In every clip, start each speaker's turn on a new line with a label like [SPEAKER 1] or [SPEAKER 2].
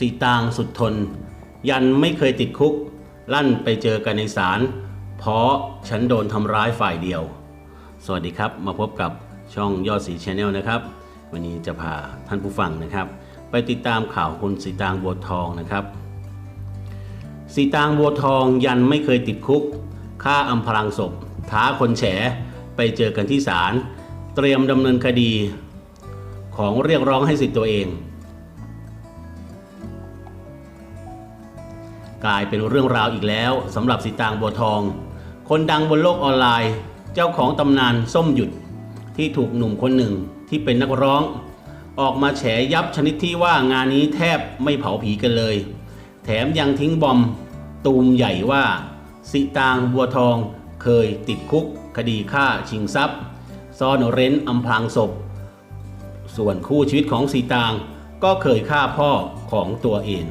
[SPEAKER 1] สีตางสุดทน ยันไม่เคยติดคุก ลั่นไปเจอกันในศาลเพราะฉันโดนทำร้ายฝ่ายเดียว สวัสดีครับมาพบกับช่องยอดสีชาแนลนะครับ วันนี้จะพาท่านผู้ฟังนะครับ ไปติดตามข่าวคุณสีตางบัวทองนะครับสีตางบัวทองยันไม่เคยติดคุกฆ่าอำพรางศพ ท้าคนแฉไปเจอกันที่ศาลเตรียมดำเนินคดี ของเรียกร้องให้สิทธิ์ตัวเอง กลายเป็นเรื่องราวอีกแล้วสำหรับสีตางบัวทอง คนดังบนโลกออนไลน์ เจ้าของตำนานส้มหยุด ที่ถูกหนุ่มคนหนึ่งที่เป็นนักร้อง ออกมาแฉยับชนิดที่ว่างานนี้แทบไม่เผาผีกันเลย แถมยังทิ้งบอมตูมใหญ่ว่าสิตางบัวทองเคยติดคุก คดีฆ่าชิงทรัพย์ ซ่อนเร้นอำพรางศพ ส่วนคู่ชีวิตของสีตางก็เคยฆ่าพ่อของตัวเอง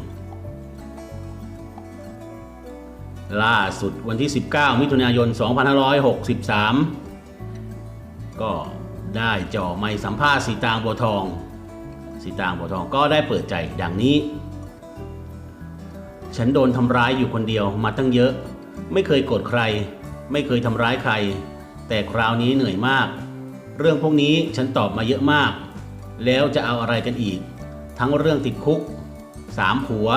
[SPEAKER 1] ล่าสุดวันที่ 19 มิถุนายน 2563 ก็ได้จ่อไมค์สัมภาษณ์สีตางบัวทอง สีตางบัวทองก็ได้เปิดใจดังนี้ ฉันโดนทำร้ายอยู่คนเดียวมาตั้งเยอะ ไม่เคยโกรธใคร ไม่เคยทำร้ายใคร แต่คราวนี้เหนื่อยมาก เรื่องพวกนี้ฉันตอบมาเยอะมาก แล้วจะเอาอะไรกันอีก ทั้งเรื่องติดคุกสามผัว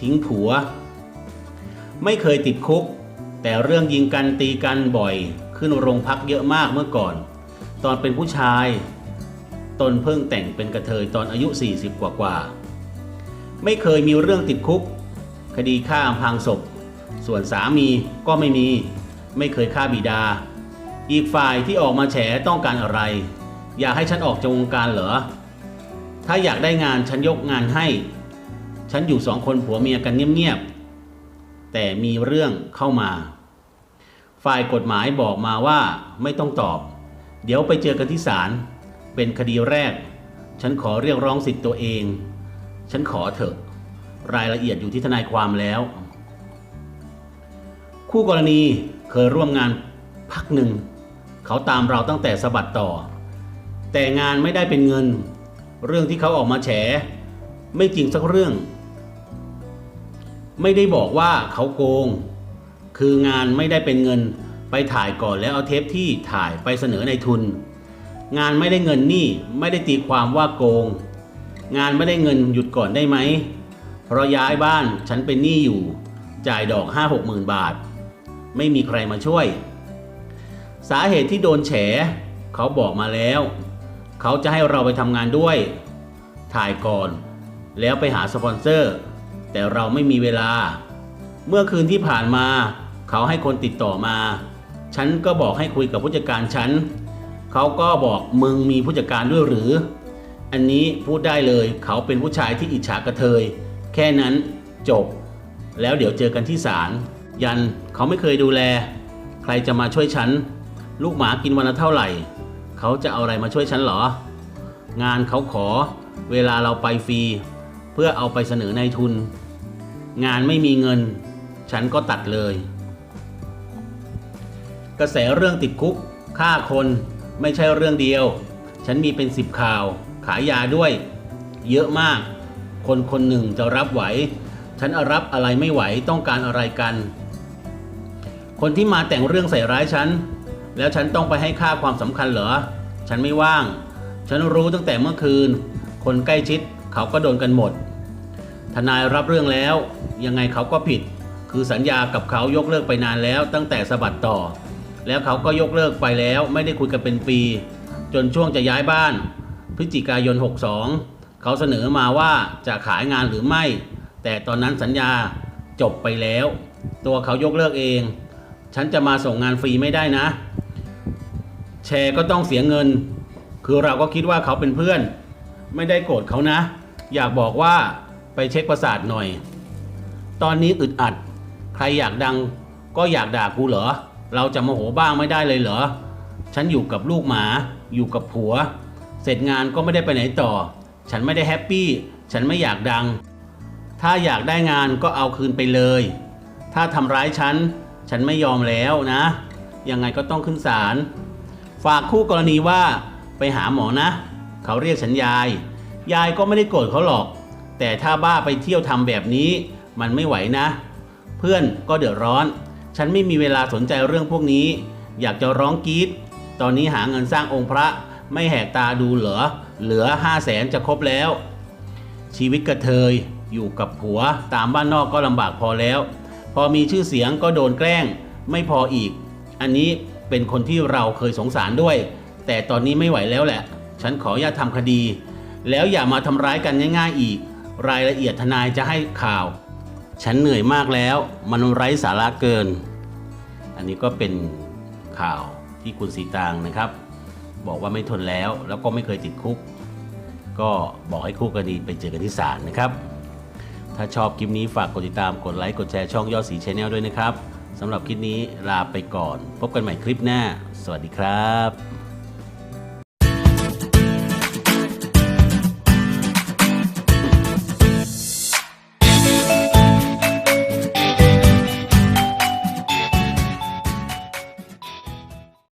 [SPEAKER 1] ทิ้งผัว ไม่เคยติดคุก แต่เรื่องยิงกันตีกันบ่อย ขึ้นโรงพักเยอะมากเมื่อก่อน ตอนเป็นผู้ชาย ตนเพิ่งแต่งเป็นกระเทยตอนอายุ 40 กว่ากว่าๆไม่เคยมีเรื่องติดคุก คดีฆ่าอำพางศพ ส่วนสามีก็ไม่มี ไม่เคยฆ่าบิดา อีกฝ่ายที่ออกมาแฉต้องการอะไร อยากให้ฉันออกจากวงการเหรอ ถ้าอยากได้งานฉันยกงานให้ ฉันอยู่สองคนผัวเมียกันเงียบๆ แต่มีเรื่องเข้ามา ฝ่ายกฎหมายบอกมาว่าไม่ต้องตอบ เดี๋ยวไปเจอกันที่ศาลเป็นคดีแรก ฉันขอเรียกร้องสิทธิ์ตัวเอง ฉันขอเถอะ รายละเอียดอยู่ที่ทนายความแล้ว คู่กรณีเคยร่วมงานพักหนึ่ง เขาตามเราตั้งแต่สะบัดต่อ แต่งานไม่ได้เป็นเงิน เรื่องที่เขาออกมาแฉ ไม่จริงสักเรื่อง ไม่ได้บอกว่าเขาโกง คืองานไม่ได้เป็นเงินไปถ่ายก่อนแล้วเอาเทปที่ถ่ายไปเสนอในทุน งานไม่ได้เงินนี่ไม่ได้ตีความว่าโกง งานไม่ได้เงินหยุดก่อนได้ไหมเพราะย้ายบ้านฉันเป็นหนี้อยู่ จ่ายดอกห้าหกหมื่นบาท ไม่มีใครมาช่วย สาเหตุที่โดนแฉ เขาบอกมาแล้ว เขาจะให้เราไปทำงานด้วย ถ่ายก่อน แล้วไปหาสปอนเซอร์ แต่เราไม่มีเวลา เมื่อคืนที่ผ่านมา เขาให้คนติดต่อมา ฉันก็บอกให้คุยกับผู้จัดการฉัน เขาก็บอกมึงมีผู้จัดการด้วยหรือ อันนี้พูดได้เลยเขาเป็นผู้ชายที่อิจฉากระเทย แค่นั้นจบ แล้วเดี๋ยวเจอกันที่ศาลยันเขาไม่เคยดูแล ใครจะมาช่วยฉัน ลูกหมากินวันละเท่าไหร่ เขาจะเอาอะไรมาช่วยฉันเหรอ งานเขาขอ เวลาเราไปฟรี เพื่อเอาไปเสนอในทุน งานไม่มีเงิน ฉันก็ตัดเลย กระแสเรื่องติดคุกฆ่าคนไม่ใช่เรื่องเดียว ฉันมีเป็นสิบข่าว ขายยาด้วย เยอะมาก คนคนหนึ่งจะรับไหว ฉันรับอะไรไม่ไหวต้องการอะไรกัน คนที่มาแต่งเรื่องใส่ร้ายฉัน แล้วฉันต้องไปให้ค่าความสำคัญเหรอ ฉันไม่ว่าง ฉันรู้ตั้งแต่เมื่อคืน คนใกล้ชิดเขาก็โดนกันหมด ทนายรับเรื่องแล้ว ยังไงเขาก็ผิด คือสัญญากับเขายกเลิกไปนานแล้ว ตั้งแต่สะบัดต่อ แล้วเขาก็ยกเลิกไปแล้ว ไม่ได้คุยกันเป็นปี จนช่วงจะย้ายบ้าน พฤศจิกายน 62 เขาเสนอมาว่าจะขายงานหรือไม่ แต่ตอนนั้นสัญญาจบไปแล้ว ตัวเขายกเลิกเอง ฉันจะมาส่งงานฟรีไม่ได้นะ แชร์ก็ต้องเสียเงิน คือเราก็คิดว่าเขาเป็นเพื่อน ไม่ได้โกรธเขานะ อยากบอกว่า ไปเช็คประสาทหน่อย ตอนนี้อึดอัด ใครอยากดังก็อยากด่ากูเหรอ เราจะโมโหบ้างไม่ได้เลยเหรอ ฉันอยู่กับลูกหมา อยู่กับผัว เสร็จงานก็ไม่ได้ไปไหนต่อ ฉันไม่ได้แฮปปี้ ฉันไม่อยากดัง ถ้าอยากได้งานก็เอาคืนไปเลย ถ้าทำร้ายฉัน ฉันไม่ยอมแล้วนะ ยังไงก็ต้องขึ้นศาล ฝากคู่กรณีว่าไปหาหมอนะ เขาเรียกฉันยาย ยายก็ไม่ได้โกรธเขาหรอก แต่ถ้าบ้าไปเที่ยวทำแบบนี้ มันไม่ไหวนะ เพื่อนก็เดือดร้อน ฉันไม่มีเวลาสนใจเรื่องพวกนี้ อยากจะร้องกรีดตอนนี้หาเงินสร้างองค์พระไม่แหกตาดูเหรอเหลือห้าแสนจะครบแล้ว ชีวิตกระเทยอยู่กับผัวตามบ้านนอกก็ลำบากพอแล้ว พอมีชื่อเสียงก็โดนแกล้ง ไม่พออีก อันนี้เป็นคนที่เราเคยสงสารด้วย แต่ตอนนี้ไม่ไหวแล้วแหละ ฉันขออย่าตทำคดี แล้วอย่ามาทำร้ายกันง่าย ๆ อีก รายละเอียดทนายจะให้ข่าว ฉันเหนื่อยมากแล้ว มันไร้สาระเกิน อันนี้ก็เป็นข่าวที่คุณสีตางนะครับ บอกว่าไม่ทนแล้วแล้วก็ไม่เคยติดคุก ก็บอกให้คู่กรณีไปเจอกันที่ศาลนะครับ ถ้าชอบคลิปนี้ฝากกดติดตามกดไลค์กดแชร์ช่องยอดสีชแนลด้วยนะครับสำหรับคลิปนี้ลาไปก่อน พบกันใหม่คลิปหน้า สวัสดีครับ